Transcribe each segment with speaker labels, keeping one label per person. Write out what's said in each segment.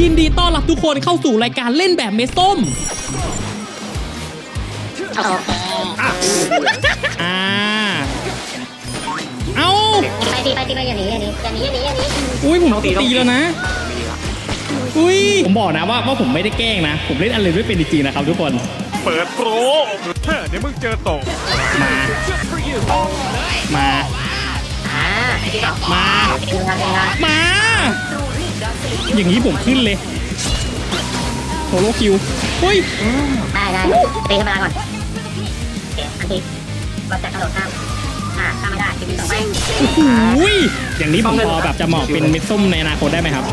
Speaker 1: ยินดีต้อนรับทุกคนเข้าสู่รายการเล่นแบบเมดส้ม
Speaker 2: โอเค
Speaker 1: อ่าเอา
Speaker 2: ไปตีไปตีไปอย่างนี้อย่างนี้อย่างนี้อย่างนี้อย่างนี้
Speaker 1: อุ้ยผมตีแล้วนะอุ้ยผมบอกนะว่าว่าผมไม่ได้แกล้งนะ ผมเล่นอะไรไม่เป็นจริงๆนะครับทุกคน
Speaker 3: เปิดโปรเฮ้ยเดี๋ยวมึงเจอตก
Speaker 1: มา มา
Speaker 2: อ่าไอ้ที่สอง
Speaker 1: มา
Speaker 2: ดึงงานดึงงาน
Speaker 1: มา อย่างนี้ผมขึ้นเลยโซโลคิวเฮ้ย
Speaker 2: ได้ได้ตีธรรมดาก่อนโอเคอันที่ก็จะกระโดดข้ามอ่าข้ามไม่ได้ทีนี้ต่อไป
Speaker 1: อุ้ยอย่างนี้ผมพอแบบจะเหมาะเป็นเม็ดส้มในอนาคตได้ไหมครับ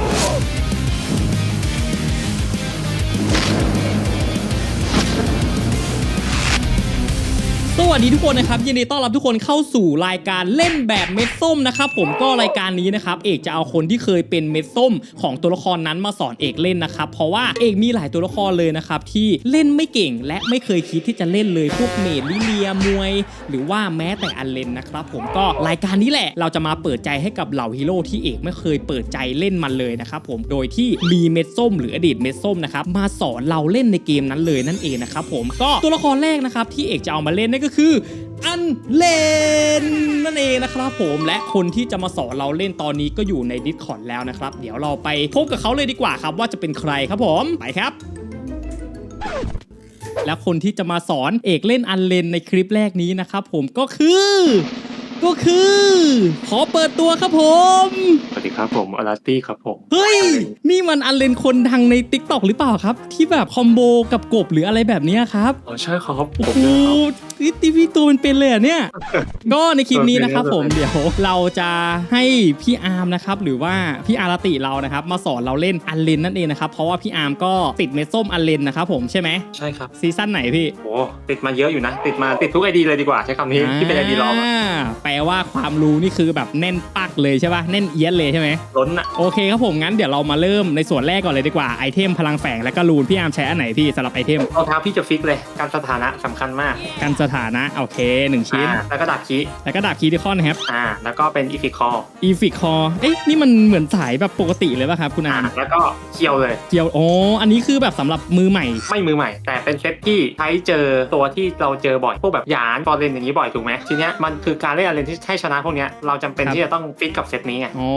Speaker 1: สวัสดีทุกคนนะครับยินดีต้อนรับทุกคนเข้าสู่รายการเล่นแบบเม็ดส้มนะครับผมก็รายการนี้นะครับเอกจะเอาคนที่เคยเป็นเม็ดส้มของตัวละครนั้นมาสอนเอกเล่นนะครับเพราะว่าเอกมีหลายตัวละครเลยนะครับที่เล่นไม่เก่งและไม่เคยคิดที่จะเล่นเลยพวกเมดลิเลียมวย หรือว่าแม้แต่อันเลนนะครับผมก็รายการนี้แหละเราจะมาเปิดใจให้กับเหล่าฮีโร่ที่เอกไม่เคยเปิดใจเล่นมันเลยนะครับผมโดยที่มีเม็ดส้มหรืออดีตเม็ดส้มนะครับมาสอนเราเล่นในเกมนั้นเลยนั่นเองนะครับผมก็ตัวละครแรกนะครับที่เอกจะเอามาเล่นนั่นก็คืออันเลนนั่นเองนะครับผมและคนที่จะมาสอนเราเล่นตอนนี้ก็อยู่ใน Discord แล้วนะครับ เดี๋ยวเราไปพบกับเขาเลยดีกว่าครับ ว่าจะเป็นใครครับผมไปครับ และคนที่จะมาสอนเอกเล่นอันเลนในคลิปแรกนี้นะครับผมก็คือ ก็คือ ขอเปิดตัวครับผม
Speaker 4: สวัสดีครับผมอลาตี้ครับผม
Speaker 1: เฮ้ย นี่มันอันเลนคนดังใน t ิ k t o k หรือเปล่าครับ ที่แบบคอมโบกับกบหรืออะไรแบบเนี้ยครับ
Speaker 4: อ๋อใช่ครับผ
Speaker 1: โอ้
Speaker 4: ม
Speaker 1: โห
Speaker 4: เนี่ยครับ
Speaker 1: นี่ตีพี่ตัวมันเป็นเลยเหรอเนี่ย ก็ในคลิปนี้นะครับ
Speaker 4: เออ
Speaker 1: ผ
Speaker 4: เป็น
Speaker 1: ม
Speaker 4: ไง
Speaker 1: เดี๋ยวเราจะให้พี่อาร์มนะครับหรือว่าพี่อาราติเรานะครับ มาสอนเราเล่นอันเลนนั่นเองนะครับ เพราะว่าพี่อาร์มก็ติดเม็ดส้มอันเลนนะครับผมใช่ไหม
Speaker 4: ใช่ครับ
Speaker 1: ซีซั่นไหนพี่
Speaker 4: โอ้ติดมาเยอะอยู่นะ ติดมาติดทุกไอดีเลยดีกว่าใช้คำนี้ที่เป็นไอดีรอมอะา
Speaker 1: แปลว่าความรู้นี่คือแบบแน่นปั เลยใช่ป่ะแน่นเอียดเลยใช่ไหม
Speaker 4: ล้นอะ
Speaker 1: โอเคครับผมงั้นเดี๋ยวเรามาเริ่มในส่วนแรกก่อนเลยดีกว่าไอเทมพลังแฝงและก็รูนพี่อาร์มใช้อันไหนพี่สำหรับไอเทม
Speaker 4: รองเท้าพี่จะฟิกเลยการสถานะสำคัญมาก
Speaker 1: กันสถานะโอเคหนึ่งชิ้น
Speaker 4: อ่าแล้วก็ดาบคี
Speaker 1: แล้วก็ดาบคีดิคอนนะครับ
Speaker 4: อ่า แล้วก็เป็นอีฟิคอล
Speaker 1: อีฟิกคอเอ๊ะนี่มันเหมือนสายแบบปกติเลยป่ะครับคุณ
Speaker 4: อ่า
Speaker 1: อาร์ม
Speaker 4: แล้วก็เคียวเลย
Speaker 1: เกียวโอ้อันนี้คือแบบสำหรับมือใหม่
Speaker 4: ไม่มือใหม่ แต่เป็นเซตที่ใช้เจอตัวที่เราเจอบ่อย พวกแบบหยานฟอร์เรนอย่างนี้บ่อยถูกไหมทีเนี้ยมันคือการเล่นอะไรที่ให้ชนะพวกเนี้ยเราจำเป็น
Speaker 1: ครับ
Speaker 4: ที่จะต้องฟิกกับเซตนี้ไง
Speaker 1: อ๋อ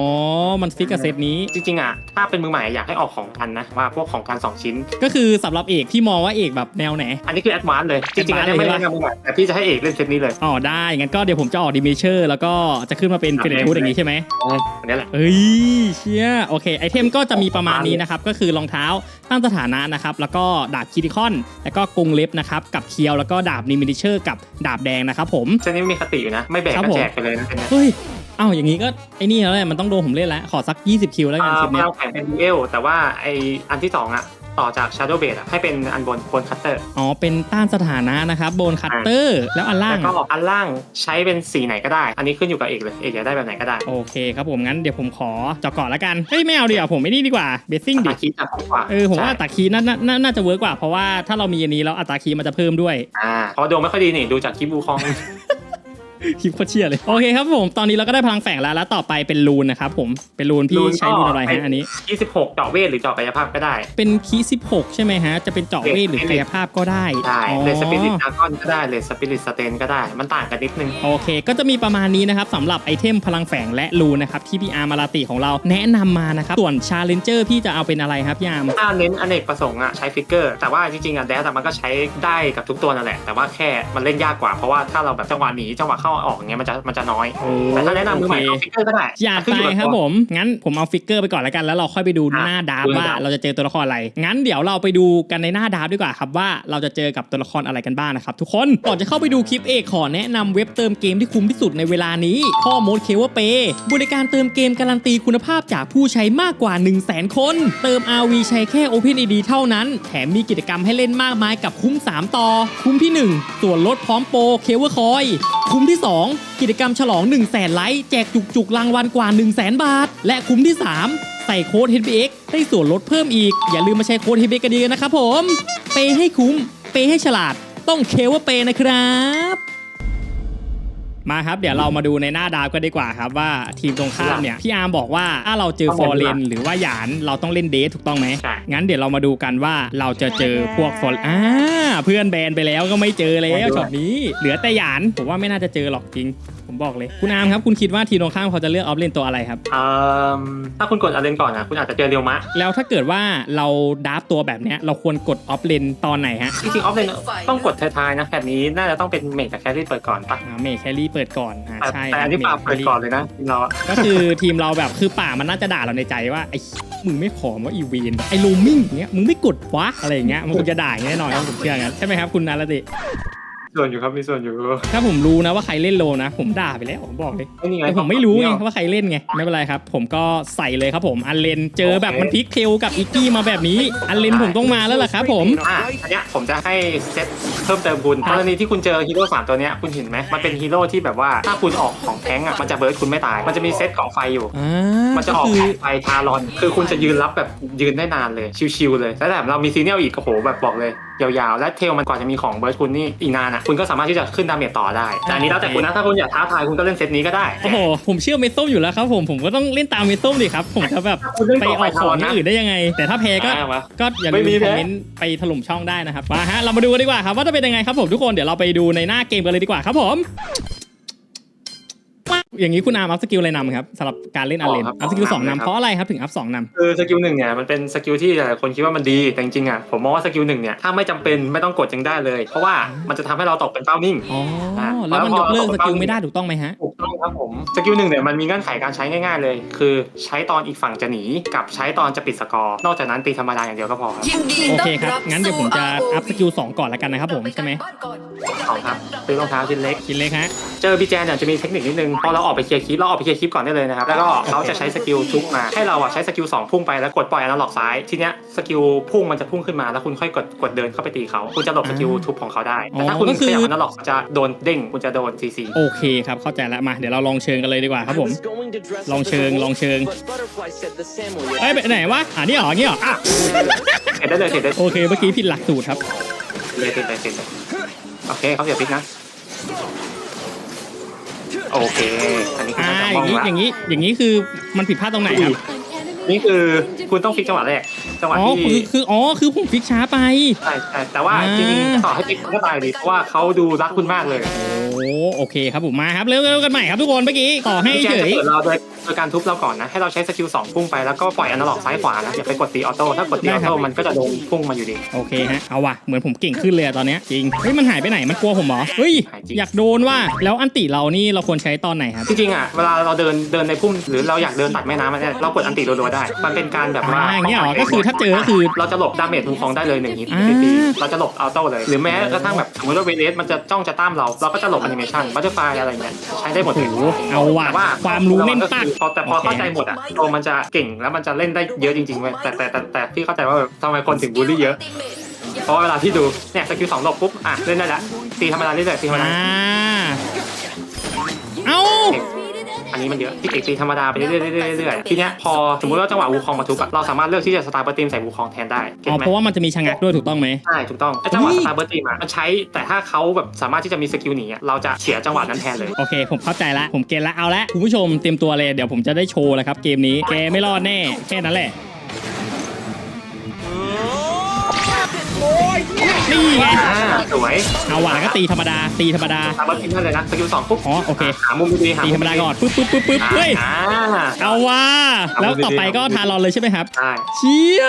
Speaker 1: มันฟิกกับเซตนี้
Speaker 4: จริงๆอะถ้าเป็นมือใหม่อยากให้ออกของกันนะว่าพวกของกันสองชิ้น
Speaker 1: ก็คือสำหรับเอกพี่มองว่าเอกแบบแนวไหน
Speaker 4: อันนี้คือแอดวานซ์เลยจริงๆอันนี้ไม่
Speaker 1: Advance
Speaker 4: ได้
Speaker 1: เลย
Speaker 4: งานมือใหม่แต่พี่จะให้เอกเล่นเซตนี้เลย
Speaker 1: อ๋อได้ งั้นก็เดี๋ยวผมจะออกดิเมเชอร์แล้วก็จะขึ้นมาเป็น
Speaker 4: ครับ
Speaker 1: เฟรนทูดอย่างนี้ใช่ไหม
Speaker 4: อันนี้แหละ
Speaker 1: เอ้ยเชี่ยโอเคไอเทมก็จะมีประมาณนี้นะครับก็คือรองเท้าตั้งสถานะนะครับแล้วก็ดาบคิติคอน แล้วก็กรงเล็บนะครับกับเคียวแล้วก็ดาบนิมิเชอร์ กับดาบแดงนะครับผม
Speaker 4: เซตนี้ไม่มีคติอยู่นะไม่แบก
Speaker 1: ครับ
Speaker 4: ก็
Speaker 1: ผม
Speaker 4: แจกไปเลยนะเป็นไง
Speaker 1: เฮ้ยเอ้าอย่างนี้ก็ไอ้นี่แล้วแหละมันต้องโดนผมเล่นแล้วขอสัก 20 คิวแล้วกัน
Speaker 4: อ่า
Speaker 1: คลิปเนี้ย
Speaker 4: เราแข่งเป็นดูเอลแต่ว่าไออันที่สองอะต่อจาก Shadow b a s e อะให้เป็นอันบนบนคัตเตอร์
Speaker 1: อ๋อเป็นต้านสถานะนะครับโบนคัตเตอร์แล้วอันล่า
Speaker 4: แล้ว
Speaker 1: ง
Speaker 4: ก็อันล่างใช้เป็นสีไหนก็ได้ อันนี้ขึ้นอยู่กับเอกเลยเอกอยากได้แบบไหนก็ได้
Speaker 1: โอเคครับผมงั้นเดี๋ยวผมขอเจาะก่อนละกันเฮ้ยไม่เอาดีกว่าผมไม่นี่ดีกว่าเบสซิ่งดิ
Speaker 4: อาคิดจะดีกว่า
Speaker 1: เออผมว่าอั
Speaker 4: ใช่
Speaker 1: ตราคีย์น่าน่าน่าน่าจะเวิร์กกว่าเพราะว่าถ้าเรามีอันนี้แล้วอัตราคีย์มันจะเพิ่มด้วย
Speaker 4: อ่าเพราะดวงไม่ค่อยดีนี่ดูจากคลิปบูคอง
Speaker 1: คลิปโคตรเชียเลย โอเคครับผม ตอนนี้เราก็ได้พลังแฝงแล้ว แล้วต่อไปเป็นรูนนะครับผม เป็นรูนพี่ใช้รูนอะไรฮะอันนี้
Speaker 4: 26เจาะเวทหรือเจาะกายภาพก็ได้
Speaker 1: เป็นคีย์16ใช่ไหมฮะ จะเป็นเจาะเวทหรือกายภาพก็ได้
Speaker 4: ได้
Speaker 1: อ๋อ
Speaker 4: เลสปิริตดากอนก็ได้เลสปิริตสเตนก็ได้ มันต่างกันนิดนึง
Speaker 1: โอเค ก็จะมีประมาณนี้นะครับสำหรับไอเทมพลังแฝงและรูนนะครับที่พี่อาร์มาราติของเราแนะนำมานะครับ ส่วนชาเลนเจอร์พี่จะเอาเป็นอะไรครับพี่อาร์ม
Speaker 4: ถ้าเน้นอเนกประสงค์อะใช้ฟิกเกอร์ แต่ว่าจริงๆอะแดสมันก็ใช้ได้กับทุกตัวนั่นแหละ แต่ว่าแค่มันเล่นยากกว่าเพราะว่าถ้าเราแบบจังหวะหนีจังหวะเข้าออกเงี้ยมันจะมันจะน้อย
Speaker 1: โอ้
Speaker 4: แต่ถ้าแนะนำมือใหม่
Speaker 1: โอ
Speaker 4: เอา
Speaker 1: เค
Speaker 4: ฟิกเกอร์ก็ได้
Speaker 1: อยาก
Speaker 4: ขึ้น
Speaker 1: ไป
Speaker 4: อยู่กับ
Speaker 1: ครับ
Speaker 4: ตัว
Speaker 1: ผม งั้นผมเอาฟิกเกอร์ไปก่อนแล้วกัน แล้วเราค่อยไปดู
Speaker 4: อะ
Speaker 1: หน้าดาบ
Speaker 4: ดู
Speaker 1: ว่า
Speaker 4: ดาบ
Speaker 1: เราจะเจอตัวละครอะไร งั้นเดี๋ยวเราไปดูกันในหน้าดาบดีกว่าครับว่าเราจะเจอกับตัวละครอะไรกันบ้างนะครับทุกคน ก่อนจะเข้าไปดูคลิปเอกขอแนะนำเว็บเติมเกมที่คุ้มที่สุดในเวลานี้ข้อมูลเคเวเปบริการเติมเกมการันตีคุณภาพจากผู้ใช้มากกว่า 1 0 0 0 0แสนคน เติม RV ใช้แค่ OpenID เท่านั้น แถมมีกิจกรรมให้เล่นมากมายกับคุ้ม 3 ต่อ คุ้มที่ 1 ส่วนลดพร้อมโปรเคเวอร์คอย คุ้มที่2 กิจกรรมฉลอง 1 0 0 0 0แสนไลค์แจกจุกๆรางวัลกว่า 1 0 0 0 0แสนบาท และคุ้มที่ 3 ใส่โค้ด HBX ได้ส่วนลดเพิ่มอีก อย่าลืมมาใช้โค้ด HBX กันดีกันนะครับผม เปย์ให้คุ้ม เปย์ให้ฉลาด ต้องเคว่าเปย์นะครับ มาครับ เดี๋ยวเรามาดูในหน้าดาวกันดีกว่าครับว่าทีมตรงข้ามเนี่ยพี่อาร์มบอกว่าถ้าเราเจอฟอร์เรนหรือว่าหยานเราต้องเล่นเดทถูกต้องไหม
Speaker 4: ใช่
Speaker 1: งั้นเดี๋ยวเรามาดูกันว่าเราจะเจอพวกฟอร์อ่าเพื่อนแบนไปแล้วก็ไม่เจอแล้วช็อตนี้ เหลือแต่หยานผมว่าไม่น่าจะเจอหรอกจริง ผมบอกเลย คุณอาร์มครับ คุณคิดว่าทีมตรงข้ามเขาจะเลือกออฟเลนตัวอะไรครับ
Speaker 4: เอ่อถ้าคุณกดอาเลนก่อนนะคุณอาจจะเจอเรียวมะ
Speaker 1: แล้วถ้าเกิดว่าเราดับตัวแบบเนี้ยเราควรกดออฟเลนตอนไหนฮะ
Speaker 4: จริงๆออฟเลนต้องกดท้ายๆนะแบบนี้น่าจะต้องเป็นเมจกับแครี่เปิดก่อนปะ
Speaker 1: อ่าเมย์แคลรี่เปิดก่อนอ่า
Speaker 4: แต่
Speaker 1: ใช่
Speaker 4: แต่อันนี้
Speaker 1: ม
Speaker 4: ป่า
Speaker 1: ย์
Speaker 4: เปิดก่อนเลยนะทีมเราอะ
Speaker 1: ก็คือทีมเราแบบคือป่ามันน่าจะด่าเราในใจว่าไอ้มึงไม่ขอว่าอีเวนไอ้ลูมิ่งเงี้ยมึงไม่กดวะอะไรอย่างเงี้ยมันคงจะด่าอย่างเงี้ยแน่นอนครับผมเชื่องั้นใช่ไหมครับคุณนาราติ
Speaker 4: ส่วนอยู่ครับมีส่วนอยู่
Speaker 1: ถ้าผมรู้นะว่าใครเล่นโลนะ ผมด่าไปแล้วผมบอกเลย
Speaker 4: ไอ้นี่ไง
Speaker 1: แต่ผมไม่รู้ไงว่าใครเล่นไงไม่เป็นไรครับ ผมก็ใส่เลยครับผมอันเลนเจอแบบมันพลิกเทลกับอิกกี้มาแบบนี้ อันเลนผมต้องมาแล้วล่ะครับ ผม
Speaker 4: อะอันเนี้ยผมจะให้เซตเพิ่มเติมคุณกรณีที่คุณเจอฮีโร่สามตัวเนี้ยคุณเห็นไหมมันเป็นฮีโร่ที่แบบว่าถ้าคุณออกของแท้งอะมันจะเบิร์ดคุณไม่ตาย มันจะมีเซตของไฟอยู่
Speaker 1: อ่า
Speaker 4: มันจะออก
Speaker 1: ก็
Speaker 4: ข
Speaker 1: คือ
Speaker 4: องไฟทารอน คือคุณจะยืนรับแบบยืนได้นานเลยชิวๆเลยแล้วแต่เรามีซีเนียลอีกโอ้โหแบบบอกเลย ยาวๆ และเทลมันกว่าจะมีของเบิร์ดคุณนี่อีกนานอะคุณก็สามารถที่จะขึ้นดาเมจต่อได้ แต่อันนี้แล้วแต่คุณนะถ้าคุณอยากท้าทายคุณก็เล่นเซตนี้ก็ได้
Speaker 1: โอ้โห ผมเชื่อเมส้มอยู่แล้วครับผมผมก็ต้องเล่นตามเมส้มดิครับ ผมจะแบบ
Speaker 4: คุณเล่น
Speaker 1: ไป
Speaker 4: ของ
Speaker 1: อ
Speaker 4: ไฟ
Speaker 1: อก
Speaker 4: ทา
Speaker 1: ข
Speaker 4: ร
Speaker 1: อ
Speaker 4: องน
Speaker 1: ที่
Speaker 4: นะ
Speaker 1: อื่นได้ยังไง แต่ถ้าแพ้ก็
Speaker 4: อ่าวะ
Speaker 1: ก็อย่าลื
Speaker 4: ไม่
Speaker 1: ม
Speaker 4: มี
Speaker 1: ค
Speaker 4: แพ้
Speaker 1: อมเมนต์ไปถล่มช่องได้นะครับมาฮะเรามาดูกันดีกว่าครับว่าจะเป็นยังไงครับผมทุกคนเดี๋ยวเราไปดูในหน้าเกมกันเลยดีกว่าครับผม อย่างนี้คุณอาร์มอัพสกิลอะไรนำครับสำหรับการเล่นอาเลน
Speaker 4: ครับ
Speaker 1: อัพสกิลสอง
Speaker 4: ครับ
Speaker 1: นำเพราะอะไรครับถึงอัพสองนำ
Speaker 4: คือสกิลหนึ่งเนี่ยมันเป็นสกิลที่หลายคนคิดว่ามันดีแต่จริงๆอะผมมองว่าสกิลหนึ่งเนี่ยถ้าไม่จำเป็นไม่ต้องกดยังได้เลย เพราะว่ามันจะทำให้เราตกเป็นเป้านิ่ง
Speaker 1: อ๋อ
Speaker 4: อะ
Speaker 1: แล้วมัน
Speaker 4: แล้วพ
Speaker 1: ย
Speaker 4: อก
Speaker 1: เลิก
Speaker 4: เรา
Speaker 1: สกิลไม่ได้ถูกต้องไหมฮะ
Speaker 4: ถูกต้อง ครับผมสกิลหนึ่งเนี่ยมันมีเงื่อนไขการใช้ง่ายๆเลย คือใช้ตอนอีกฝั่งจะหนีกับใช้ตอนจะปิดสกอร์ นอกจากนั้นตีธรรมดาอย่างเดียวก็พอครับ
Speaker 5: ยินดี
Speaker 1: โอเค
Speaker 5: ต้
Speaker 1: ครับงั้นเดี๋ยวผมจะอัพสกิลสองก่อนแล้วกันนะครับผมใช่ไหม
Speaker 4: สองครับซื้อรองเท้าชิ้นเล็ก
Speaker 1: คิดเล็กฮะ
Speaker 4: เจอบีแจนเนี่ยจะมีเทคนิคนิดนึง พอเราออกไปเคลียร์คลิปเราออกไปเคลียร์คลิปก่อนได้เลยนะครับ แล้วก็เขาจะใช้สกิลทุกมา ให้เราอะใช้สกิล2พุ่งไปแล้วกดปล่อยอนาล็อกซ้าย ทีเนี้ยสกิลพุ่งมันจะพุ่งขึ้นมาแล้วคุณค่อยกดกดเดินเข้าไปตีเขา คุณจะหลบสกิลทุบของเขาได้ แต่ถ้าคุณ
Speaker 1: อ๋อก็คือ
Speaker 4: ขยับอนาล็อกจะโดนเด้ง คุณจะโดนซีซี
Speaker 1: โอเคครับ เข้าใจแล้วมาเดี๋ยวเราลองเชิงกันเลยดีกว่าครับผม ลองเชิงลองเชิงเอ้ยไปไหนวะอ่านี่เหรอนี่เหรออะ
Speaker 4: เสร็จได้เลยเสร็จได้
Speaker 1: โอเคเมื่อกี้ผิดหลักสูตรครับ
Speaker 4: เลยเสร็จเลยเสร็จเลยโอเคเขาเสียพลิกนะโอเคอันนี้คุณ
Speaker 1: อ่า
Speaker 4: ต้อง
Speaker 1: อ
Speaker 4: จับ
Speaker 1: ย่าง
Speaker 4: ม
Speaker 1: นี้
Speaker 4: องละ
Speaker 1: อย่างนี้อย่างนี้คือมันผิดพลาดตรงไหนครับ
Speaker 4: นี่คือคุณต้องฟิกจังหวะแรก จังหวะ
Speaker 1: อ๋อ
Speaker 4: ที่
Speaker 1: คือคืออ๋อคือผมฟิกช้าไป
Speaker 4: ใช่ใช่แต่ว่า
Speaker 1: อ่า
Speaker 4: จริงๆต่อให้ฟิกมันก็ตายดีเพราะว่าเขาดูรักคุณมากเลย
Speaker 1: โอ้โอเคครับผมมาครับเร็วเร็วกันใหม่ครับทุกคนเมื่อกี้ต่อให้
Speaker 4: พี่แจ
Speaker 1: เฉ
Speaker 4: จะ
Speaker 1: ย
Speaker 4: เปิดเราโดยโดยการทุบเราก่อนนะให้เราใช้สกิลสองพุ่งไปแล้วก็ปล่อยอนาล็อกซ้ายขวานะอย่าไปกดตีออโต้ถ้ากดตีออโต้มันก็จะโดนพุ่งมาอยู่ดี
Speaker 1: โอเคฮะเอาว่ะเหมือนผมเก่งขึ้นเลยอะตอนเนี้ยจริงเฮ้ยมันหายไปไหนมันกลัวผมเหรอเฮ้ย
Speaker 4: หายจริง
Speaker 1: อยากโดนว่าแล้วอันติเรานี่เราควรใช้ตอนไหนครับ
Speaker 4: จริงๆอะเวลาเราเดินเดินในพุ่มหรือเราอยากเดินตัดแม่น้ำมันเนี่ยเรากดอันติรัวๆได้ มันเป็นการแบบว่า
Speaker 1: อ่าอย่างเงี้ยเหรอก็คือถ้าเจอก็คือ
Speaker 4: เราจะหลบดาเมจมูฟองได้เลยหนึ่งฮิต
Speaker 1: อ่า
Speaker 4: ฟรีๆเราจะหลบออโต้เลย หรือแม้กระทั่งแบบสมมติว่าเวเลสมันจะจ้องจะตามเรา เราก็จะหลบแอนิเมชันบัตเตอร์ไฟอะไรเงี้ยใช้ได้หมด
Speaker 1: โอ้
Speaker 4: เลย
Speaker 1: โหเอาว่ะ
Speaker 4: แต่ว่า
Speaker 1: ความรู้เน้นปัก
Speaker 4: พอแต่พอเข้าใจหมดอะโตมันจะเก่งแล้วมันจะเล่นได้เยอะจริงๆเว้ยแต่แต่แต่แต่พี่เข้าใจว่าแบบทำไมคนถึงบูลลี่เยอะเพราะว่าเวลาที่ดูเนี่ยสกิลสองหลบปุ๊บอะเล่นได้แล้วตีธรรมดาเรื่อยๆตีธรรมดา
Speaker 1: อ่าเอ้า
Speaker 4: อั นนี้มันเยอะที่ตีธรรมดาไปเรื่อยๆเรื่อยๆเรื่อยๆทีเนี้ยพอสมมติว่าจังหวะวูคองมาทุบอะเราสามารถเลือกที่จะสตาร์เบอร์ตีมใส่วูคองแทนได้เก็
Speaker 1: อ๋
Speaker 4: ต
Speaker 1: อ
Speaker 4: ไหม
Speaker 1: เพราะว่ามันจะมีชะงักด้วยถูกต้องไหม
Speaker 4: ใช่ถูกต้องไอ้จังหวะ
Speaker 1: เฮ้
Speaker 4: ส
Speaker 1: ย
Speaker 4: ตาร์เบอร์ตีมอะมันใช้แต่ถ้าเขาแบบสามารถที่จะมีสกิลหนีอะเราจะเสียจังหวะนั้นแทนเลย
Speaker 1: โอเค ผมเข้าใจละ ผมเก็ตละ เอาละ คุณผู้ชมเตรียมตัวเลย เดี๋ยวผมจะได้โชว์แล้วครับเกมนี้ แกไม่รอดแน่ แค่นั้นแหละ นี่ไง
Speaker 4: อ่าสวย
Speaker 1: เอาว่ะแล้วก็ตีธรรมดาตีธรรมดา
Speaker 4: สตาร์เบอร์ตีมได้เลยนะสกิลสองปุ๊บ
Speaker 1: อ๋อโอเค
Speaker 4: หามุมดีๆหา
Speaker 1: ตี
Speaker 4: มุ
Speaker 1: ธรรมดาก่อนปึ๊บปึ๊บปึ๊บปึ๊บเฮ้ย
Speaker 4: อ่า
Speaker 1: เอาว่าแล้วต่อไปก็ทารอนเลยใช่ไหมครับ
Speaker 4: ใช่
Speaker 1: เชี่ย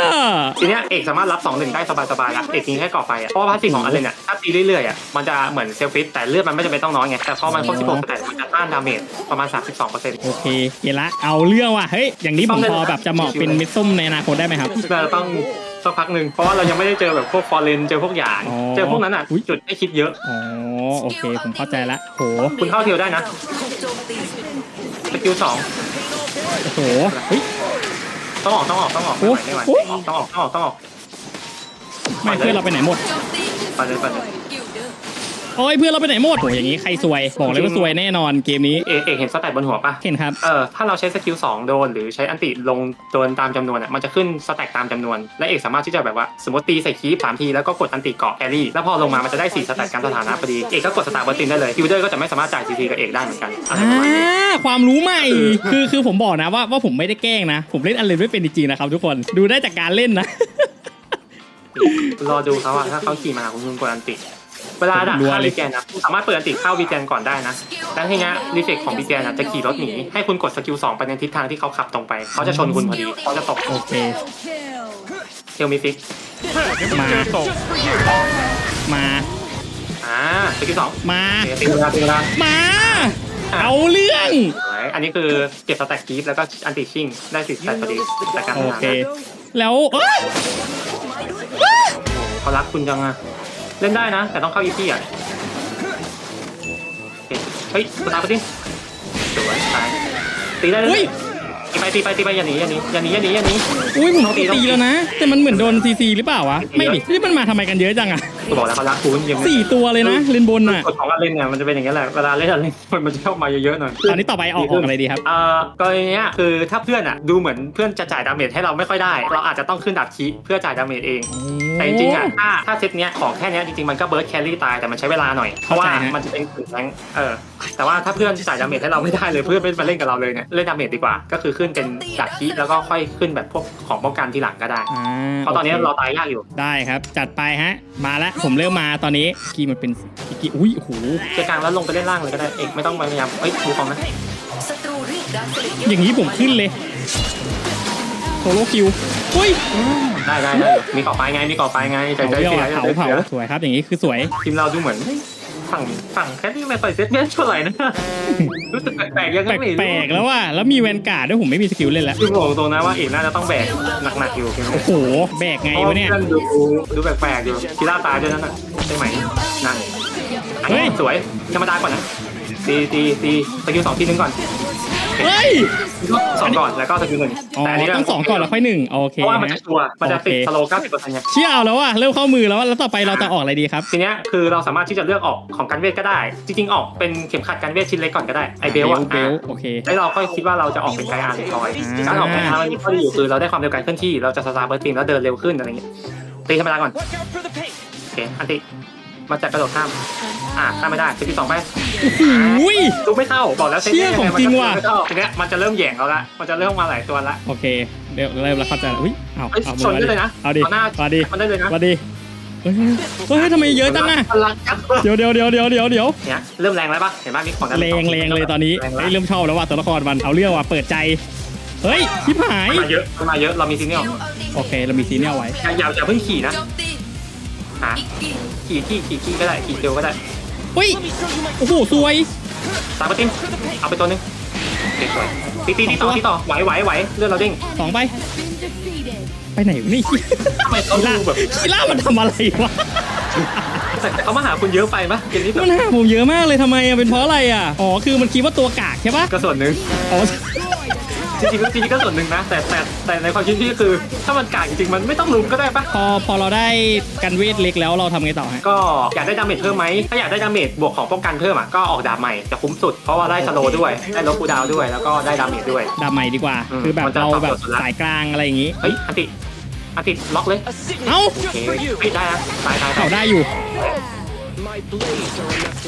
Speaker 4: ทีเนี้ยเอกสามารถรับ2 1ได้สบายๆแล้วเอกทิ้งแค่ก่อไฟอะเพราะว่าพาสซีฟของอันเลยเนี่ยถ้าตีเรื่อยๆอะมันจะเหมือนเซลฟิตแต่เลือดมันไม่จำเป็นต้องน้อยไงแต่พอมันครบ16แต่มันจะต้านดาเมจประมาณ 32%
Speaker 1: โอเคเกละเอาเรื่องว่ะเฮ้ยอย่างนี้ผมพอแบบจะเหมาะเป็นเม็ดส้มในอนาคตได้ไหมครับ
Speaker 4: เราต้อง สักพักหนึ่งเพราะว่าเรายังไม่ได้เจอแบบพวกฟอร์เรนเจอพวกหยาง
Speaker 1: อ๋อ
Speaker 4: เจอพวกนั้นอะ
Speaker 1: อุ๊ย
Speaker 4: จุดให้คิดเยอะ
Speaker 1: อ๋อโอเค ผมเข้าใจละโห
Speaker 4: คุณเข้าเทียวได้นะสกิลสอง
Speaker 1: โอ้โหเฮ้ย
Speaker 4: ต้องออกต้องออกต้องออก
Speaker 1: โอ้
Speaker 4: ไม่ไหว
Speaker 1: โอ้
Speaker 4: ไม่ไหวต้องออกต้องออกต้องออก
Speaker 1: ไม่เพื่อนเราไปไหนหมด
Speaker 4: ไปเลยไปเลย
Speaker 1: โโอ้ยเพื่อนเราไปไหนหมดโอ้ยอย่างนี้ใครซวย บอกเลยว่าซวยแน่นอนเกมนี้
Speaker 4: เอกเอกเห็นสแตทบนหัวปะ
Speaker 1: เห็นครับ
Speaker 4: เออถ้าเราใช้สกิล2โดนหรือใช้อันติลงโดนตามจำนวนอะมันจะขึ้นสแต็กตามจำนวน และเอกสามารถที่จะแบบว่าสมมติตีใส่คีปสามทีแล้วก็กดอันติเกาะแครี่แล้วพอลงมามันจะได้4สแต็กการสถานะพอดีเอกก็กดสตาร์บัตตินได้เลยคิวเดอร์ก็จะไม่สามารถจ่ายซีทีกับเอกได้เหมือนกันอะไร
Speaker 1: อ่า
Speaker 4: ประมาณนี้
Speaker 1: ความรู้ใหม่ คือคือผมบอกนะว่าว่าผมไม่ได้แกล้งนะ ผมเล่นอันเลนไม่เป็นจริงๆนะครับทุกคนดูได้จากการเล่นนะ
Speaker 4: รอดูเขาอะถ้าเขาขี่มาคุณคุณกดอันติ เวลาดัก
Speaker 1: รัว
Speaker 4: ฆ่า
Speaker 1: เลย
Speaker 4: วีแกนนะคุณสามารถเปิดอันติเข้าวีแกนก่อนได้นะแล้วทีเนี้ยรีเฟกของวีแกนอะจะขี่รถหนีให้คุณกดสกิลสองไปในทิศทางที่เขาขับตรงไป เขาจะชนคุณพอดีเขาจะตก
Speaker 1: โอเค
Speaker 4: เทลมีฟิก
Speaker 3: แค่เดี๋ยวมึงเจอตก
Speaker 1: มา
Speaker 4: อ่าสกิลสอง
Speaker 1: มา
Speaker 4: โอเคตีเวลาตีเวลา
Speaker 1: มาเอาเรื่อง
Speaker 4: สวยอันนี้คือเก็บสแต็กกีฟแล้วก็อันติชิงได้สิสแต็กพอดีแต่การ
Speaker 1: โอ
Speaker 4: ทำงาน
Speaker 1: เคแล้วเอ้ย
Speaker 4: เขารักคุณจังอะ เล่นได้นะ แต่ต้องเข้าอีพีอะโอเคเฮ้ยสตาร์ปดิสวยตายตีได้เลย
Speaker 1: อุ้ย
Speaker 4: ตีไปตีไปตีไปอย่าหนีอย่าหนีอย่าหนีอย่าหนีอย่าหนี
Speaker 1: อุ้ยผมก็ตีแล้วนะ แต่มันเหมือนโดนซีซีหรือเปล่าวะ ไม่ดินี่มันมาทำไมกันเยอะจังอะ
Speaker 4: กูบอกแล้วเขารักคุณยังไม่
Speaker 1: สี่ตัวเลยนะเลนบนอะ
Speaker 4: กฎของการเล่นเนี่ยมันจะเป็นอย่างนี้ยแหละเวลาเล่นอะไรมันมันจะเข้ามาเยอะๆหน่อย
Speaker 1: ตอนนี้ต่อไปออกออกอะไรดีครับ
Speaker 4: เอ่อกรณีเนี้ยคือถ้าเพื่อนอะดูเหมือนเพื่อนจะจ่ายดาเมจให้เราไม่ค่อยได้ เราอาจจะต้องขึ้นดับคีเพื่อจ่ายดาเมจเอง แต่จริงๆอะถ้าถ้าเซตเนี้ยของแค่เนี้ยจริงๆมันก็เบิร์ดแครี่ตายแต่มันใช้เวลาหน่อย เพราะว่า
Speaker 1: เข้าใจฮะ
Speaker 4: มันจะเป็นกึ่งแรงเออ แต่ว่าถ้าเพื่อนจ่ายดาเมจให้เราไม่ได้เลยเพื่อนไม่มาเล่นกับเราเลยเนี่ยเล่นดาเมจดีกว่า ก็คือขึ้นเป็นดับคีแล้วก็ค่อยขึ้นแบบพวกของป้องกันทีหลังก็ได้
Speaker 1: อ่า
Speaker 4: เพราะตอนนี้
Speaker 1: โค
Speaker 4: เราตายยากอยู่
Speaker 1: ได้ครับ จัดไปฮะ มาแล้วผมเริ่มมาตอนนี้กีมันเป็นกีอุ้ยโอ้โห
Speaker 4: เกียร์กลางแล้วลงไปเล่นล่างเลยก็ได้เอกไม่ต้องพยายามเฮ้ยดูของนะ
Speaker 1: อย่างนี้ผมขึ้นเลยโซโลคิวอุ้ย
Speaker 4: ได้ได้ได้มีก่อไฟไงมีก่อไฟไงใจ
Speaker 1: เผา
Speaker 4: ใจ
Speaker 1: เรียก
Speaker 4: เสีย
Speaker 1: ว่าเผา
Speaker 4: ใจ
Speaker 1: เผา
Speaker 4: เสีย
Speaker 1: สวยครับอย่างนี้คือสวย
Speaker 4: ทีมเราดูเหมือน ฝั่งฝั่งแค่นี้ไม่ค่อยเซ็ตเมสเท่าไหร่นะรู้สึกแปลกๆยัง
Speaker 1: แไง
Speaker 4: ไม่รู้
Speaker 1: ปลกๆแล้วว่ะแล้วมีแวนการ์ดด้วยผมไม่มีสกิลเล่นแล้ว
Speaker 4: คือบอกตรงนะว่าเอกน่าจะต้องแบกหนักๆอยู่พี่น้อง
Speaker 1: โอ้โหแบกไงวะเนี่ย
Speaker 4: พราพื่อดูดูแปลกๆอยู่กีฬาตายด้วยนั่นน่ะใช่ไหมนั่นอัน
Speaker 1: เฮ้
Speaker 4: นี้
Speaker 1: ย
Speaker 4: สวยธรรมดาก่อนนะตีตีตีสกิลสองทีนึงก่อน
Speaker 1: เฮ้ย
Speaker 4: สองก่อนแล้วก็สกิลหนึ่ง
Speaker 1: อ๋อ
Speaker 4: แต่อันนี้
Speaker 1: ต้องสองก่อนแล้วค่อยหนึ่งโอเค
Speaker 4: เพราะว่ามัน
Speaker 1: ฮะ
Speaker 4: จะชัวร์มันจะติด
Speaker 1: โอเค
Speaker 4: สโลว์เก้าสิบเปอร์เซ็นต์ไง
Speaker 1: เชี่ยเอาแล้วว่ะเริ่มเข้ามือแล้วว่ะแล้วต่อไปเราจะออกอะไรดีครับ
Speaker 4: ทีเนี้ยคือเราสามารถที่จะเลือกออกของการเวทก็ได้ จริงๆ ออกเป็นเข็มขัดการเวทชิ้นเล็กก่อนก็ได้ไอเบลอะ
Speaker 1: เบลโอเค
Speaker 4: แล้วเราค่อยคิดว่าเราจะออกเป็นไกอาร์หรือทอย
Speaker 1: อ่า
Speaker 4: การออกไกอาร์มันมีข้อดีอยู่คือเราได้ความเร็วการเคลื่อนที่เราจะสตาร์เบิร์ตีมแล้วเดินเร็วขึ้นอะไรเงี้ยตีธรรมดาก่อนโอเคอันติ มาจากกระโดดข้าม อ่าข้ามไม่ได้สกิลสองไป
Speaker 1: อุ้ย
Speaker 4: ทุกไม่เข้าบอกแล้ว
Speaker 1: เชี่ยของจริงว่ะ
Speaker 4: ไม่เข้าทีเนี้ยมันจะเริ่มแหย่งเราละมันจะเริ่มมาหลายตัวละ
Speaker 1: โอเคเดี๋ยวเริ่มแล้วเข้าใจแล้วอุ้ยเอา
Speaker 4: เอ้ย
Speaker 1: เอา
Speaker 4: ชนได้เลยนะ
Speaker 1: เอาดิ
Speaker 4: เอาหน้า
Speaker 1: มาดิ
Speaker 4: มันได้เลยนะ
Speaker 1: มาดิเฮ้ยเฮ้ยทำไมเยอะจังอะ
Speaker 4: พลังจัง
Speaker 1: เดี๋ยวเดี๋ยวเดี๋ยวเดี๋ยวเดี๋ยวเดี๋ยว
Speaker 4: เนี่ยเริ่มแรงแล้วปะเห็นป่ะมีของด้าน
Speaker 1: แรงแรงเลยตอนนี้
Speaker 4: แรง
Speaker 1: เฮ้
Speaker 4: แล้
Speaker 1: ยวเริ่มชอบแล้วว่ะตัวละครมันเอาเรื่องว่ะเปิดใจเฮ้ยชิบหาย
Speaker 4: มันมาเยอะมันมาเยอะเรามีซีเนียล
Speaker 1: โอเคเรามีซีเนียลไว้
Speaker 4: อย่าอย่าอย่าเพิ่งขี่นะ หาขี่ขี่ขี่ขี่ก็ได้ขี่เร็วก็ได้
Speaker 1: อุ้ยโอ้โหสวย
Speaker 4: ตามมาติมเอาไปตัวหนึงโอเคสวยตีตีตีต่อตีต่อไหวไหวไหวเลือดเราเด้ง
Speaker 1: สองไปไปไหนวะนี่
Speaker 4: ทำไมเขา
Speaker 1: คีล่า
Speaker 4: ดูแบบ
Speaker 1: คีล่ามันทำอะไรวะ
Speaker 4: แต่แต่เขามาหาคุณเยอะไปปะเกมนี้แบบ
Speaker 1: มันหาผมเยอะมากเลยทำไมอะเป็นเพราะอะไรอะอ๋อคือมันคิดว่าตัวกากใช่ปะ
Speaker 4: ก็ส่วนหนึ่ง
Speaker 1: อ๋อ
Speaker 4: จริงๆจริงๆก็ส่วนหนึ่งนะ แต่แต่แต่ในความคิดพี่คือ ถ้ามันกากจริงๆมันไม่ต้องลุมก็ได้ปะ
Speaker 1: พอพอเราได้กันเวทเล็กแล้วเราทำไงต่อฮะ
Speaker 4: ก็อยากได้ดาเมจเพิ่มไหมถ้าอยากได้ดาเมจบวกของป้องกันเพิ่มอะก็ออกดาบใหม่จะคุ้มสุดเพราะว่าได้สโลว์ด้วยได้ลบคูลดาวน์ด้วยแล้วก็ได้ดาเมจด้วย
Speaker 1: ดาบใหม่ดีกว่า
Speaker 4: อืม
Speaker 1: คือแบบ
Speaker 4: มันจะ
Speaker 1: เรา
Speaker 4: ตอบ
Speaker 1: แบ
Speaker 4: โจ
Speaker 1: บ
Speaker 4: ทย์สุดละ
Speaker 1: สายกลางอะไรอย่างงี้
Speaker 4: เฮ้ยอันติอันติล็อกเลย
Speaker 1: เอ้า
Speaker 4: โอเคเฮ้ยได้นะตายตายตา
Speaker 1: เขา
Speaker 4: ย
Speaker 1: ได้อยู่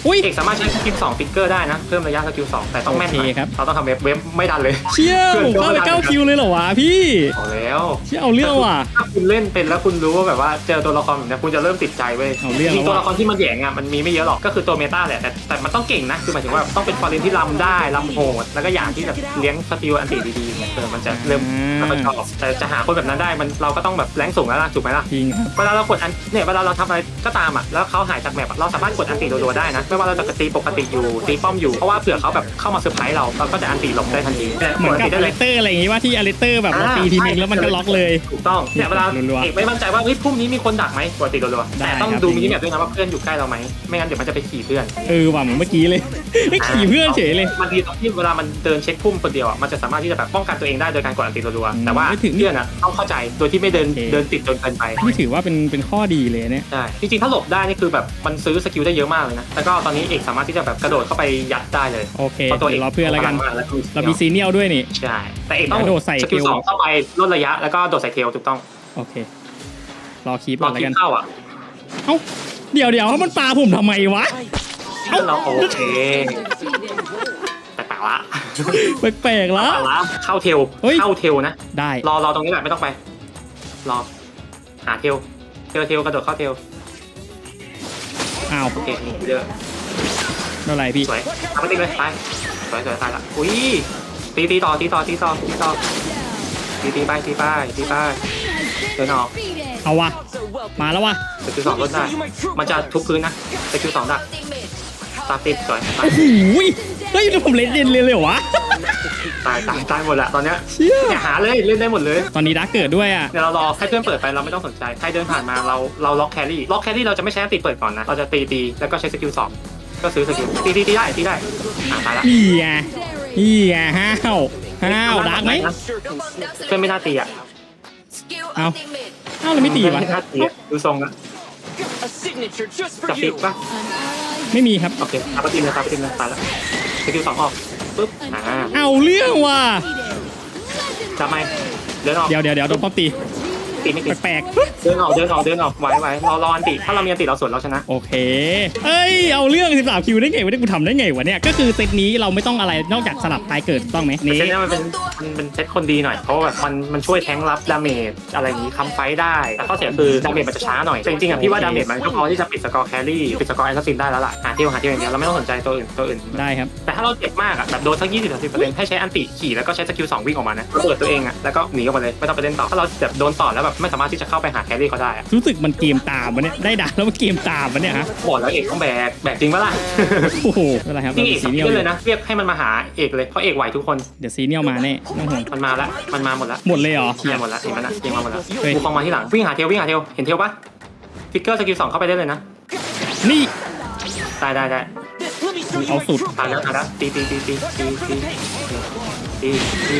Speaker 1: อุ้ย
Speaker 4: เอกสามารถใช้สกิลสองฟิกเกอร์ได้นะ เพิ่มระยะสกิลสองแต่ต้องแม่นหน่อย
Speaker 1: โอเคครับ
Speaker 4: เราต้องทำเว็บเว็บไม่ดันเลย
Speaker 1: เชี่ยผมเข้าไปเก้าคิวเลยเหรอวะพี่
Speaker 4: เอาแล้ว
Speaker 1: เชี่ยเอาเรื่องว่ะ
Speaker 4: ถ้าคุณเล่นเป็นแล้วคุณรู้ว่าแบบว่าเจอตัวละครแบบเนี้ยคุณจะเริ่มติดใจเว้ย
Speaker 1: เอาเรื่อง
Speaker 4: จริงๆตัว
Speaker 1: แล้ว
Speaker 4: ละ
Speaker 1: ว่ะ
Speaker 4: ครที่มันแหย่งอะมันมีไม่เยอะหรอกก็คือตัวเมตาแหละแต่แต่มันต้องเก่งนะคือหมายถึงว่าต้องเป็นฟอร์เรนที่ลำได้ลำโหดแล้วก็อย่างที่แบบเลี้ยงสกิลอันติดีๆเนี่ยเออมันจะเริ่มแล้วก็ชอบแต่จะหาคนแบบนั้นได้มันเราก็ต้องแบบแรงสูงแล้วล่ะถูกไหมล่ะ
Speaker 1: จริงครับ
Speaker 4: เวลาเรากดอันเนี่ยเวลาเราทำอะไรก็ตามอะแล้วเขาหายจากแมปอะเราสามารถกดอันติรัวๆได้นะ ไม่ว่าเราจะตีปกติอยู่ตีป้อมอยู่ เพราะว่าเผื่อเขาแบบเข้ามาเซอร์ไพรส์เราเราก็จะอันติหลบได้ทันที
Speaker 1: เหมือนกับ
Speaker 4: ได้
Speaker 1: อ
Speaker 4: เล
Speaker 1: เลยเตอร์อะไรอย่างงี้ว่าที่อเลเตอร์แบบเรา
Speaker 4: อ่า
Speaker 1: ตีทีนึงแล้วมันก็ล็อกเลย
Speaker 4: ถูกต้องเนี่ยเวลา
Speaker 1: รัวๆ
Speaker 4: เอกไม่มั่นใจว่าเฮ้ยพรุ่งนี้มีคนดักไหมกดติรัวๆ
Speaker 1: ได้
Speaker 4: แต่ต้อง
Speaker 1: ครับ
Speaker 4: ดูมินิแมปด้วยนะว่าเพื่อนอยู่ใกล้เราไหมไม่งั้นเดี๋ยวมันจะไปขี่เพื่อน
Speaker 1: เออว่ะเหมือนเมื่อกี้เลยไม่ขี่เพื่อนเฉยเลย
Speaker 4: มันดีตรงที่เวลามันเดินเช็คพุ่มคนเดียวอะมันจะสามารถที่จะแบบป้องกันตัวเองได้โดยการกดอันติรัว
Speaker 1: อืม
Speaker 4: ๆแต่ว่า
Speaker 1: ไม่ถึง
Speaker 4: เพื่อนอะต้องเข้าใจโดยที่ไม่เดิน
Speaker 1: โอเค
Speaker 4: เดินติดจนเกินไป
Speaker 1: นี่ถือว่าเป็นเป็นข้อดีเลยเนี่ย
Speaker 4: ใช่จริงๆถ้าหลบได้นี่คือแบบมันซื้อสกิลได้เยอะมากเลยนะ แล้วก็ตอนนี้เอกสามารถที่จะแบบกระโดดเข้าไปยัดได้เลย
Speaker 1: โอเค
Speaker 4: เพราะตัวเอ
Speaker 1: เดี๋ย
Speaker 4: ก
Speaker 1: วรอเพื่อนแล้วกัน
Speaker 4: พงมแล้วก็
Speaker 1: เรามีซีเนียลด้วยนี่
Speaker 4: ใช่ แต่เอกต้อง
Speaker 1: กระโดดใส่
Speaker 4: สกิล
Speaker 1: เทล
Speaker 4: สองเข้าไปลดระยะ แล้วก็โดดใส่เทลถูกต้อง
Speaker 1: โอเค รอคีบ
Speaker 4: ร
Speaker 1: ก่
Speaker 4: อ
Speaker 1: อนแล้ว
Speaker 4: คิ
Speaker 1: กั
Speaker 4: ด
Speaker 1: น
Speaker 4: เข้าอะ
Speaker 1: เอ้า เดี๋ยวเดี๋ยวมันปาผมทำไมวะ
Speaker 4: เราโอเคแต่ต่างละ
Speaker 1: แปลกๆแล้ว
Speaker 4: ต่างละเข้าเทล
Speaker 1: เฮ้ย
Speaker 4: เข้าเทลนะ
Speaker 1: ได้
Speaker 4: รอรอตรงนี้แหละไม่ต้องไป รอ หาเทลเทลเทลกระโดดเข้าเทล
Speaker 1: อ้าว
Speaker 4: โอเคเยอะ
Speaker 1: เท่าไหร่พี่
Speaker 4: สวยทำไม่ติดเลยไปสวยสวยตายละอุ้ยตีตีต่อตีต่อตีต่อตีต่อตีตีไปตีไปตีไปเดินออก
Speaker 1: เอาวะ มาแล้ววะ
Speaker 4: สกิลสองลดได้ มันจะทุบพื้นนะสกิลสองดักตาติดสวยตาย
Speaker 1: โอ้โหยเฮ้ยเดี๋ยวผมเล่นเล่นเลยเหรอวะ
Speaker 4: ตายตายตายหมดละตอนเนี้ย
Speaker 1: เชี่ย
Speaker 4: เนี่ยหาเลยเล่นได้หมดเลย
Speaker 1: ตอนนี้ดักเกิดด้วยอะ
Speaker 4: เดี๋ยวเรารอให้เพื่อนเปิดไปเราไม่ต้องสนใจ ใครเดินผ่านมาเราเราล็อกแครี่ล็อกแครี่เราจะไม่ใช้อันติเปิดก่อนนะ เราจะตีตีแล้วก็ใช้สกิลสองก็ซื้อสกิลตีตีตีได้ตีได้อ่าตายละ
Speaker 1: นี่ไงนี่ไงห้าวห้าวดักไหม
Speaker 4: เพื่อนไม่น่าตีอะ
Speaker 1: เอาอ้าวเราไม่ตีวะ
Speaker 4: ไม่น่าตีอะดูทรงละจับปิดปะ
Speaker 1: ไม่มีครับ
Speaker 4: โอเคตับติมเลยตับติมเลยตายละสกิลสองออก ปุ๊บอ่า
Speaker 1: เอาเรื่องว่ะ
Speaker 4: จับไหมเดินออก
Speaker 1: เดี๋ยวเดี๋ยวเดี๋ยวโดนป๊อปตี
Speaker 4: ตีไม่ติด
Speaker 1: แปลก
Speaker 4: เดินออกเดินออกเดินออกไหวไหวรอรออันติถ้าเรามีอันติเราสวนเราชนะ
Speaker 1: ๆโอเค เอ้ย เอาเรื่อง 13 คิวได้ไงวะเนี่ยกูทำได้ไงวะเนี่ย ก็คือเซตนี้เราไม่ต้องอะไรนอกจากสลับตายเกิดถูกต้องไหมนี่
Speaker 4: เซตเนี้ยมันเป็นมันเป็นเซตคนดีหน่อยเพราะว่าแบบมันมันช่วยแทงรับดาเมจอะไรอย่างนี้คำไฟต์ได้ แต่ข้อเสียคือดาเมจมันจะช้าหน่อยแต่จริงๆอะพี่ว่าดาเมจมันก็พอที่จะปิดสกอร์แครี่ปิดสกอร์แอสซัสซินได้แล้วล่ะหาเที่ยวหาเที่ยวอย่างเดียวเราไม่ต้องสนใจตัวอื่นตัวอื่น
Speaker 1: ได้ครับ
Speaker 4: แต่ถ้าเราเจ็บมากอะแบบโดนสักยี่สิบสามสิบเปอร์เซ็นต์ให้ใช้อันติขี่แล้วก็ใช้สกิลสองวิ่งออกมานะเปิดตัวเองอะแล้วก็หนีออกมาเลยไม่ต้องไปเล่นต่อถ้าเราแบบโดนต่อแล้วแบบไม่สามารถที่จะเข้าไปหาแครี่เขาได้อะ
Speaker 1: รู้สึกมันเกมตามมันเนี่ยได้ด่าแล้วมันเกมตามมันเนี่ยฮะ
Speaker 4: บอกแล้วเอกต้องแบกแบกจริงปะล่ะ
Speaker 1: โอ้โหอะไรครับ
Speaker 4: นี่
Speaker 1: เรา
Speaker 4: เอก
Speaker 1: ซี
Speaker 4: สับ
Speaker 1: เนียล
Speaker 4: เยเลยนะเรียกให้มันมาหาเอกเลยเพราะเอกไหวทุกคน
Speaker 1: เดี๋ยวซีเนียลมาแน่ไม่ต้องห่วง
Speaker 4: มันมาแล้วมันมาหมดแล้ว
Speaker 1: หมดเลยเหรอ
Speaker 4: เคลียร์หมดแล้วเห็นไหมนะเกมมาหมดแล้ว
Speaker 1: เฮ้ย
Speaker 4: กูคองมาที่หลังวิ่งหาเทลวิ่งหาเทลเห็นเทลปะฟิกเกอร์สกิลสองเข้าไปได้เลยนะ
Speaker 1: นี่
Speaker 4: ได้ได้ได้
Speaker 1: เอาสุด
Speaker 4: ตายแล้วตายแล้วตีตีตีตีตีตีตีตี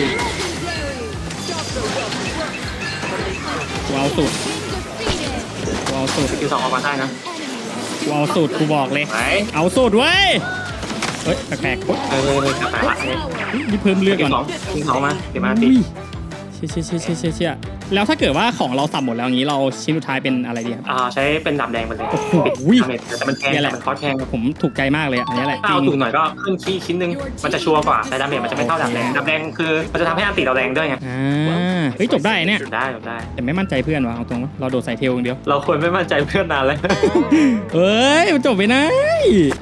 Speaker 1: กูเอาสุดกูเอาสุด
Speaker 4: สกิลสองออกมาได้นะ
Speaker 1: กูเอาสุดกูบอกเลย
Speaker 4: ไหว
Speaker 1: เอาสุดเว้ย เฮ้ยแปลกๆเฮ้ย
Speaker 4: เออเออเออแต่ละอันนี้
Speaker 1: นี่เพิ่มเลือด
Speaker 4: สกิ
Speaker 1: ก่
Speaker 4: ล
Speaker 1: อน
Speaker 4: สองสกิลสองมาเดี๋ยวมาตี
Speaker 1: อุ้ยเชี่ยเชี่ยเชี่ยเชี่ยเชี่ยแล้วถ้าเกิดว่าของเราสับหมดแล้วอย่างนี้เราชิ้นสุดท้ายเป็นอะไรดีครับ
Speaker 4: อ่าใช้เป็นดาบแดงไปเลย
Speaker 1: โอ้โห
Speaker 4: ปิดดาเมจแต่มันแพง
Speaker 1: แห
Speaker 4: แต่
Speaker 1: ละ
Speaker 4: มันคอสแพง
Speaker 1: ผมถูกใจมากเลยอะอันนี้แหละ
Speaker 4: ถ้าเอาถูกหน่อยก็ขึ้นขี้ชิ้นหนึงมันจะชัวร์กว่าแต่ดาเมจมันจะไม่เท่าดาบแดงดาบแดงคือมันจะทำให้อันติเราแรงด้วยไง
Speaker 1: อ่าเฮ้ยจบได้เนี่ย
Speaker 4: จบได้จบได้
Speaker 1: แต่ไม่มั่นใจเพื่อนว่ะเอาตรงว่าเราโดดใส่เทลอย่างเดียว
Speaker 4: เราควรไม่มั่นใจเพื่อนนานแล้ว
Speaker 1: เอ้ยมันจบไปนะ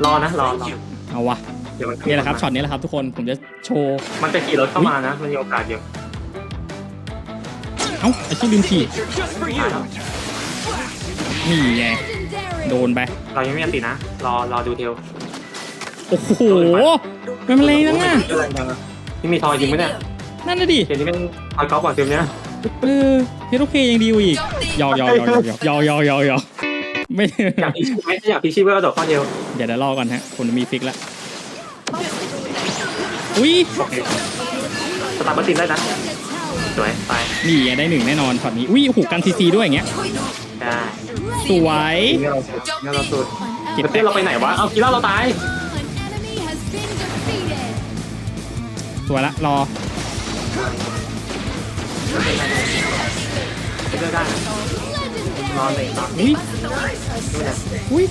Speaker 4: รอนะรอ
Speaker 1: เอาวะ
Speaker 4: น
Speaker 1: นี่แหละครับช็อตนี้แหละครับทุกคนผมจะโชว์
Speaker 4: มันจะขี่รถเข้ามานะมันมีโอกาสเยอะ
Speaker 1: เอ้าไอ้ชิ้นลืมขี่นี่ไงโดนไป
Speaker 4: เรายังไม่ยันตินะ รอรอดูเทล
Speaker 1: โอ้โหเป็นอะ
Speaker 4: ไรนั่นน่ะนี่มีทอยจริงไหมเนี่ย
Speaker 1: นั่นน่ะดิ
Speaker 4: เทลนี้เป็นทอยกอล์ฟก่อนเทมเนี้ย
Speaker 1: เออเทลโอเคยังดีอีกยาวยาวยาวยาวยาวยาวยาวไม่
Speaker 4: อยากพิชิตไม่อยากพิชิตเพื่อกระโดดข้อเดียว
Speaker 1: เดี๋ยวเดี๋ยรอก่อนฮะคนมีฟิกแล้วอุ้ย
Speaker 4: สตาร์บัตตินได้นะ สวยไป
Speaker 1: นี่ไงได้หนึ่งแน่นอนช็อตนี้อุ้ยโอ้โหกันซีซีด้วยอย่างเงี้ย
Speaker 4: ได้
Speaker 1: สวย
Speaker 4: นี่เราสุดนี่เราสุด
Speaker 1: เก็บ
Speaker 4: เพื่อนเราไปไหนวะเอากีฬาเราตาย
Speaker 1: สวยละรอ
Speaker 4: เลือกได้นะรอเลยรอ
Speaker 1: อุ้ยอุ้ย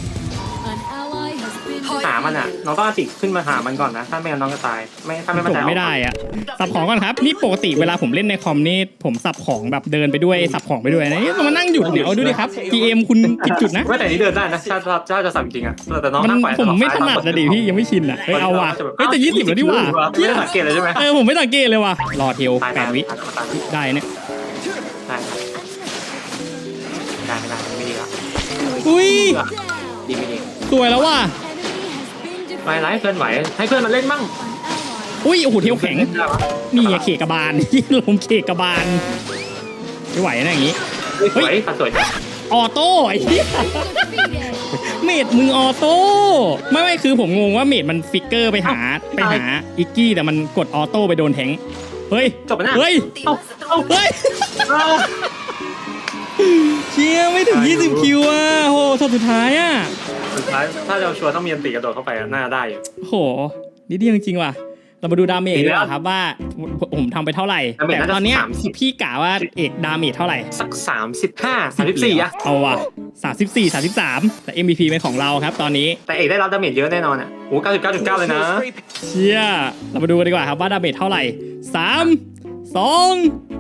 Speaker 4: หามันอะ น้องต้องเอาติขึ้นมาหามันก่อนนะ ถ้าไม่งั้นน้องจะตาย ไม่ถ้าไม่
Speaker 1: ผ
Speaker 4: มั่นใจ
Speaker 1: ม
Speaker 4: เอา
Speaker 1: ไม่ได้อะสับของก่อนครับ นี่ปกติเวลาผมเล่นในคอมนี่ผมสับของแบบเดินไปด้วยสับของไปด้วยนะนี่มานั่งหยุดเดี๋ยวดูดิครับ GM คุณผิดจุดนะ
Speaker 4: ไม่แต่นี้เดินได้นะถ้าถ้าถ้าจะสั่งจริงอะแต่น้อง
Speaker 1: มัน
Speaker 4: นั่งไป
Speaker 1: ผมไม่ถนัดนะดิพี่ยังไม่ชินอะเฮ้ยเอาว่ะเฮ้ยแต่ยี่สิบแล้วนี่ว่ะ
Speaker 4: ไม่ได้สังเกตเลยใช่ไหม
Speaker 1: เออผมไม่สังเกตเลยว่ะรอเทล
Speaker 4: ตาย
Speaker 1: แปดวิ
Speaker 4: ตายตาย
Speaker 1: ได้เนี่ย
Speaker 4: ตายได้ไม่ได้ไม่ดีแล้ว
Speaker 1: อุ้ย
Speaker 4: ดีไม่ดี
Speaker 1: สวยแล้วว่ะ
Speaker 4: ไปไลฟ์เพื่อนไหว ให้เพื่อนมันเล่นมั่ง
Speaker 1: อุ้ยโอ้โหเทลแข็ง
Speaker 4: ได้ปะ
Speaker 1: นี่ไงเขกกระบาลลมเขกกระบาลไม่ไหวนะอย่างงี้
Speaker 4: เฮ้ยสวยตัดสวยจัง
Speaker 1: ออโต้ไอ้เหี้ยเมดมึงออโต้ไม่ไม่คือผมงงว่าเมดมันฟิกเกอร์ไปหาไปหาอิกกี้แต่มันกดออโต้ไปโดนแทงค์เฮ้ย
Speaker 4: จบไปนะ
Speaker 1: เฮ้ย
Speaker 4: เอ้าเอ้า
Speaker 1: เฮ้ย
Speaker 4: เอ้า
Speaker 1: เชียร์ไม่ถึง 20 คิวอะโหช็อตสุดท้ายอะ
Speaker 4: สุดท้ายถ้าเราชัวร์ต้องมีอันติกระโดดเข้าไปอะน่าได้อยู่
Speaker 1: โหนิดเดียวจริงๆว่ะ เรามาดูดาเมจ
Speaker 4: ดี
Speaker 1: ดี
Speaker 4: แล้
Speaker 1: ก
Speaker 4: ว
Speaker 1: ว่าครับว่าผมทำไปเท่าไหร่
Speaker 4: ดาเมจ
Speaker 1: แต่
Speaker 4: น่าจะ
Speaker 1: ตอนเนี้ย
Speaker 4: 30
Speaker 1: พี่กะว่าเอกดาเมจเท่าไหร่
Speaker 4: สักสามสิบห้าสามสิบสี่อะ
Speaker 1: เอาว่ะ34 33 แต่ MVP เป็นของเราครับตอนนี้
Speaker 4: แต่เอกได้รับดาเมจเยอะแน่นอนอะโอ้เก้าสิบเก้าจุดเก้าเลยนะ
Speaker 1: เชี่ย เรามาดูกันดีกว่าครับว่าดาเมจเท่าไหร่ 3 2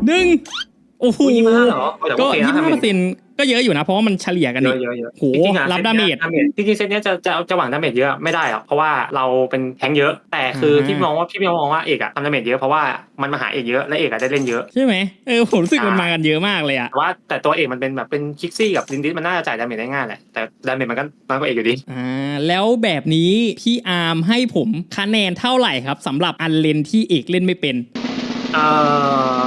Speaker 1: 1 โอ้โห
Speaker 4: ยี่สิบห้าเหรอแต่
Speaker 1: ก็
Speaker 4: โอเคนะ
Speaker 1: 25เปอร์เซ็นต์ ก็เยอะอยู่นะ เพราะว่ามันเฉลี่ยกัน
Speaker 4: เย
Speaker 1: นี่
Speaker 4: อะเยอะเยอะ
Speaker 1: โห
Speaker 4: จริงๆอะ
Speaker 1: รับ
Speaker 4: ซต
Speaker 1: ดาเมจ
Speaker 4: นี้ยจริงๆเซตเนี้ยจะจะจะหวังดาเมจเยอะไม่ได้หรอกเพราะว่าเราเป็นแทงค์เยอะ แต่คืออาที่มองว่าพี่มองว่าเอกอะทำดาเมจเยอะเพราะว่ามันมาหาเอกเยอะและเอกอะได้เล่นเยอะ
Speaker 1: ใช่ไหมเออผมรู้สึกมันมากันเยอะมากเลยอะ
Speaker 4: แต่ว่าแต่ตัวเอกมันเป็นแบบเป็นคิกซี่กับลินดิสมันน่าจะจ่ายดาเมจได้ง่ายแหละแต่ดาเมจมันก็น้อยกว่าเอกอยู่ดี
Speaker 1: อ่าแล้วแบบนี้พี่อาร์มให้ผมคะแนนเท่าไหร่ครับสำหรับอันเลนที่เอกเล่นไม่เป็น
Speaker 4: เอ่อ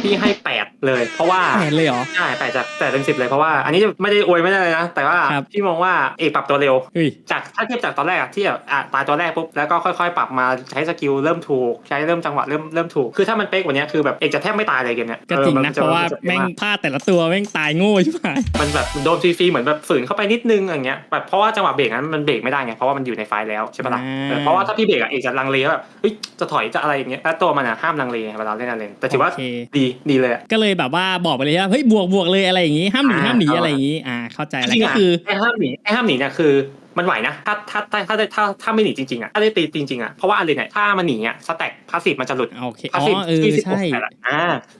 Speaker 4: พี่ให้แปด เลย เพราะว่า
Speaker 1: แปดเลยเหรอ
Speaker 4: ใช่แปดจากแปดเต็มสิบเลยเพราะว่าอันนี้ไม่ได้อวยไม่ได้เลยนะ แต่ว่า
Speaker 1: ครับ
Speaker 4: พี่มองว่าเอกปรับตัวเร็ว
Speaker 1: เฮ้ย
Speaker 4: จากถ้าเทียบจากตอนแรกอะที่แบบอะตายตัวแรกปุ๊บแล้วก็ค่อยๆ ปรับมาใช้สกิลเริ่มถูก ใช้เริ่มจังหวะเริ่มเริ่มถูก คือถ้ามันเป๊ะกว่านี้คือแบบเอกจะแทบไม่ตายเลยเกมเนี้ย
Speaker 1: ก็จริง
Speaker 4: ออ
Speaker 1: นะ
Speaker 4: มั
Speaker 1: เพราะว่า
Speaker 4: จ
Speaker 1: แม่ง
Speaker 4: นจ
Speaker 1: พลาดแต่ละตัวแม่งตายโง่ใช่ไหม
Speaker 4: มันแบบโดนฟรีๆเหมือนแบบฝืนเข้าไปนิดนึงอย่างเงี้ยแบบเพราะว่าจังหวะเบรกนั้นมันเบรกไม่ได้ไงเพราะว่ามันอยู่ในไฟล์แล้วใช่ปะล่ะเออเพราะว่าถ้าพี่เบรกอะเอกจะลังเลว่าแบบเฮ้ยจะถอยจะอะไรอย่างเงี้ยแล้วตัวมันอะห้ามลังเลเวลาเล่นอะไรแต่ถือว่า
Speaker 1: โอเค
Speaker 4: ดีดีเลยอะ
Speaker 1: ก็เลยแบบว่าบอกไปเลยว่าเฮ้ยบวกบวกเลยอะไรอย่างงี้ห้ามหนี
Speaker 4: อ่า
Speaker 1: ห้ามหนี
Speaker 4: เอา
Speaker 1: อะไรอย่างงี้อ่าเข้าใจ
Speaker 4: จ
Speaker 1: แล้ว
Speaker 4: ริงๆ
Speaker 1: ก็
Speaker 4: อะ
Speaker 1: คือ
Speaker 4: ไอ้ห้ามหนีไอ้ห้ามหนีเนี่ยคือมันไหวนะถ้าถ้าถ้าถ้าถ้าถ้าไม่หนีจริงๆอะถ้าได้ตีจริงๆอะเพราะว่าอะไรเนี่ยถ้ามันหนีอะสแต็กพาสซีฟมันจะหลุด
Speaker 1: โอเค
Speaker 4: พา
Speaker 1: อ๋
Speaker 4: สซีฟ
Speaker 1: อเออ
Speaker 4: ที่สิบห
Speaker 1: ใช่
Speaker 4: กแปดอะอ่า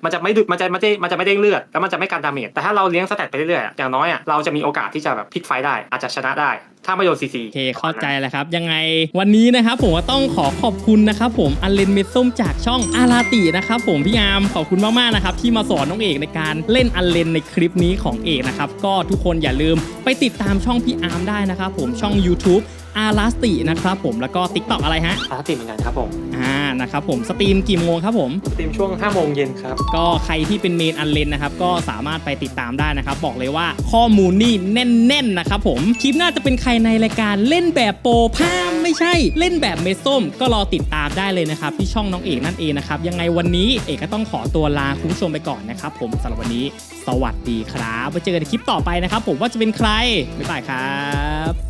Speaker 4: มันจะไม่ดุมันจะไม่ได้มันจะไม่ได้เลือดแล้วมันจะไม่การดาเมจแต่ถ้าเราเลี้ยงสแต็กไปเรื่อยๆอะอย่างน้อยอะเราจะมีโอกาสที่จะแบบพลิกไฟต์ได้อาจจะชนะได้ถ้าไม่โยนซีซี
Speaker 1: โอเคเข้าใจแล้วครับ ยังไงวันนี้นะครับผมก็ต้องขอขอบคุณนะครับผมอันเลนเมดส้มจากช่องอาราตินะครับผมพี่อาร์มขอบคุณมากๆนะครับที่มาสอนน้องเอกในการเล่นอันเลนในคลิปนี้ของเอกนะครับก็ทุกคนอย่าลืมไปติดตามช่องพี่อาร์มได้นะครับผมช่อง YouTube อาราตินะครับผมแล้วก็ TikTok อะไรฮะ
Speaker 4: ปกติเหมือนกันครับผม
Speaker 1: อ่านะครับผมสตรีมกี่โมงครับผม
Speaker 4: สตรีมช่วง5โมงเย็นครับ
Speaker 1: ก็ใครที่เป็นเมนอันเลนนะครับก็สามารถไปติดตามได้นะครับ บอกเลยว่าข้อมูลนี่แน่นๆนะครับผมคลิปหน้าจะเป็นใครในรายการเล่นแบบโปรพามไม่ใช่ เล่นแบบเมดส้ม ก็รอติดตามได้เลยนะครับที่ช่องน้องเอกนั่นเองนะครับยังไงวันนี้เอกก็ต้องขอตัวลาคุณผู้ชมไปก่อนนะครับผมสำหรับวันนี้ สวัสดีครับไว้เจอกันในคลิปต่อไปนะครับ ผมว่าจะเป็นใครบ๊ายบายครับ